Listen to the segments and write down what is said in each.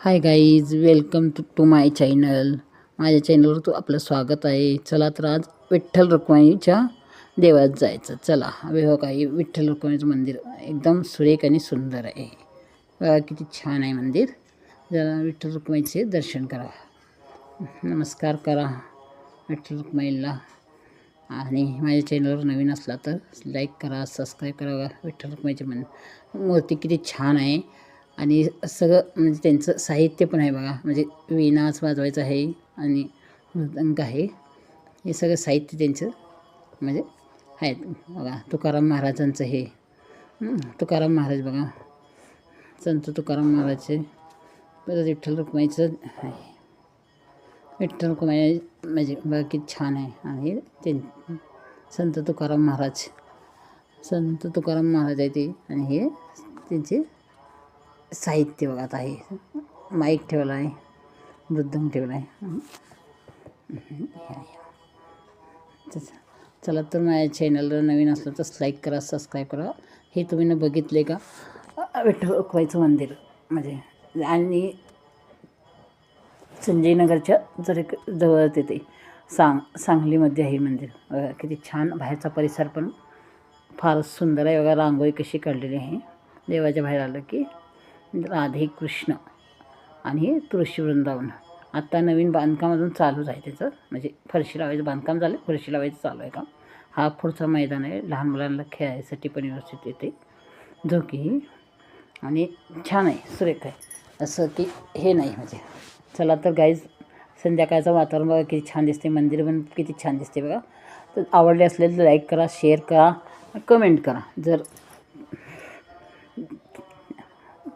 Hi guys welcome to to my channel माझ्या चॅनलवर तू आपलं स्वागत आहे. चला तर आज विठ्ठल रुक्माईच्या देवात जायचं. चला. हो काही विठ्ठल रुक्माईचं मंदिर एकदम सुरेख आणि सुंदर आहे. बघा किती छान आहे मंदिर. जरा विठ्ठल रुक्माईचे दर्शन करा. नमस्कार करा विठ्ठल रुक्माईला आणि माझ्या चॅनलवर नवीन असला तर लाईक करा सबस्क्राईब करा विठ्ठल रुक्माईची मन मूर्ती किती छान आहे. आणि सगळं म्हणजे त्यांचं साहित्य पण आहे बघा. म्हणजे वीणाच वाजवायचं आहे आणि मृदंग आहे. हे सगळं साहित्य त्यांचं म्हणजे आहेत. बघा तुकाराम महाराजांचं हे तुकाराम महाराज बघा. संत तुकाराम महाराजचे. परत विठ्ठल रुक्माईचं आहे. विठ्ठल रुक्माई म्हणजे बघा किती छान आहे. आणि ते संत तुकाराम महाराज. संत तुकाराम महाराज आहे ते. आणि हे त्यांचे साहित्य बघा आता आहे. माईक ठेवला आहे. मृदंग ठेवला आहे. तसं. चला तर माझ्या चॅनलला नवीन असलं तर लाईक करा सबस्क्राईब करा. हे तुम्ही न बघितले का? अ, विठ्ठल मंदिर म्हणजे आणि संजयनगरच्या जर एक जवळच येते सांग सांगलीमध्ये आहे मंदिर. किती छान बाहेरचा परिसर पण फारच सुंदर आहे. बघा रांगोळी कशी काढलेली आहे. देवाच्या बाहेर आलं की राधे कृष्ण आणि तुळशी वृंदावन. आत्ता नवीन बांधकाम अजून चालूच आहे त्याचं. म्हणजे फरशी लावायचं बांधकाम झालं फरशी लावायचं चालू आहे का हा पुढचा मैदान आहे लहान मुलांना खेळायसाठी पण व्यवस्थित येते. जो की आणि छान आहे सुरेख आहे. असं की हे नाही म्हणजे. चला तर गाईज संध्याकाळचं वातावरण बघा किती छान दिसते मंदिर पण किती छान दिसते बघा. तर आवडले असले तर लाईक करा शेअर करा कमेंट करा. जर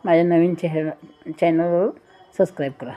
माझ्या नवीन चॅ चॅनलवर सबस्क्राईब करा.